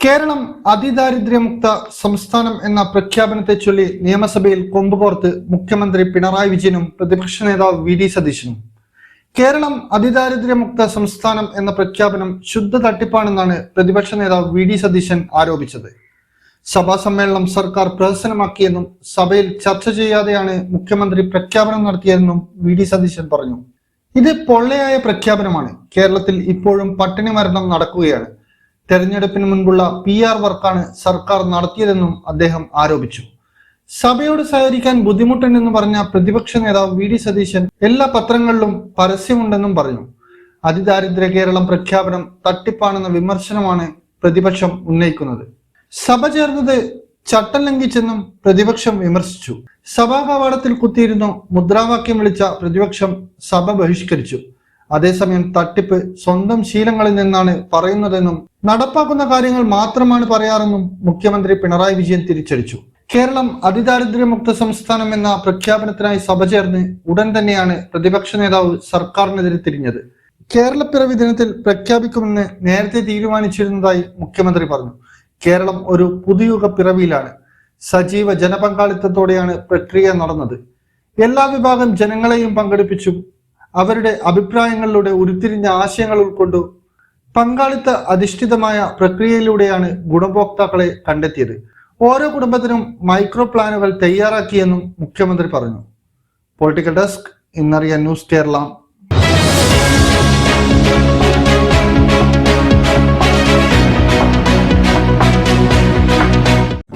കേരളം അതിദാരിദ്ര്യമുക്ത സംസ്ഥാനം എന്ന പ്രഖ്യാപനത്തെ ചൊല്ലി നിയമസഭയിൽ കൊമ്പുകോർത്ത് മുഖ്യമന്ത്രി പിണറായി വിജയനും പ്രതിപക്ഷ നേതാവ് വി ഡി സതീശനും. കേരളം അതിദാരിദ്ര്യമുക്ത സംസ്ഥാനം എന്ന പ്രഖ്യാപനം ശുദ്ധ തട്ടിപ്പാണെന്നാണ് പ്രതിപക്ഷ നേതാവ് വി ഡി സതീശൻ ആരോപിച്ചത്. സഭാ സമ്മേളനം സർക്കാർ പ്രഹസനമാക്കിയെന്നും സഭയിൽ ചർച്ച ചെയ്യാതെയാണ് മുഖ്യമന്ത്രി പ്രഖ്യാപനം നടത്തിയതെന്നും വി ഡി സതീശൻ പറഞ്ഞു. ഇത് പൊള്ളയായ പ്രഖ്യാപനമാണ്. കേരളത്തിൽ ഇപ്പോഴും പട്ടിണി മരണം നടക്കുകയാണ്. തെരഞ്ഞെടുപ്പിന് മുൻപുള്ള പി ആർ വർക്കാണ് സർക്കാർ നടത്തിയതെന്നും അദ്ദേഹം ആരോപിച്ചു. സഭയോട് സഹകരിക്കാൻ ബുദ്ധിമുട്ടുണ്ടെന്ന് പറഞ്ഞ പ്രതിപക്ഷ നേതാവ് വി ഡി സതീശൻ എല്ലാ പത്രങ്ങളിലും പരസ്യമുണ്ടെന്നും പറഞ്ഞു. അതിദാരിദ്ര്യ കേരളം പ്രഖ്യാപനം തട്ടിപ്പാണെന്ന വിമർശനമാണ് പ്രതിപക്ഷം ഉന്നയിക്കുന്നത്. സഭ ചേർന്നത് ചട്ടം ലംഘിച്ചെന്നും പ്രതിപക്ഷം വിമർശിച്ചു. സഭാ കവാടത്തിൽ കുത്തിയിരുന്നു മുദ്രാവാക്യം വിളിച്ച പ്രതിപക്ഷം സഭ ബഹിഷ്കരിച്ചു. അതേസമയം തട്ടിപ്പ് സ്വന്തം ശീലങ്ങളിൽ നിന്നാണ് പറയുന്നതെന്നും നടപ്പാക്കുന്ന കാര്യങ്ങൾ മാത്രമാണ് പറയാറെന്നും മുഖ്യമന്ത്രി പിണറായി വിജയൻ തിരിച്ചടിച്ചു. കേരളം അതിദാരിദ്ര്യമുക്ത സംസ്ഥാനം എന്ന പ്രഖ്യാപനത്തിനായി സഭ ചേർന്ന് ഉടൻ തന്നെയാണ് പ്രതിപക്ഷ നേതാവ് സർക്കാരിനെതിരെ തിരിഞ്ഞത്. കേരളപ്പിറവി ദിനത്തിൽ പ്രഖ്യാപിക്കുമെന്ന് നേരത്തെ തീരുമാനിച്ചിരുന്നതായി മുഖ്യമന്ത്രി പറഞ്ഞു. കേരളം ഒരു പുതുയുഗ പിറവിയിലാണ്. സജീവ ജനപങ്കാളിത്തത്തോടെയാണ് പ്രക്രിയ നടന്നത്. എല്ലാ വിഭാഗം ജനങ്ങളെയും പങ്കെടുപ്പിച്ചു. അവരുടെ അഭിപ്രായങ്ങളിലൂടെ ഉരുത്തിരിഞ്ഞ ആശയങ്ങൾ ഉൾക്കൊണ്ടു പങ്കാളിത്ത അധിഷ്ഠിതമായ പ്രക്രിയയിലൂടെയാണ് ഗുണഭോക്താക്കളെ കണ്ടെത്തിയത്. ഓരോ കുടുംബത്തിനും മൈക്രോ പ്ലാനുകൾ തയ്യാറാക്കിയെന്നും മുഖ്യമന്ത്രി പറഞ്ഞു. പൊളിറ്റിക്കൽ ഡെസ്ക് ഇന്നറിയ ന്യൂസ് കേരള.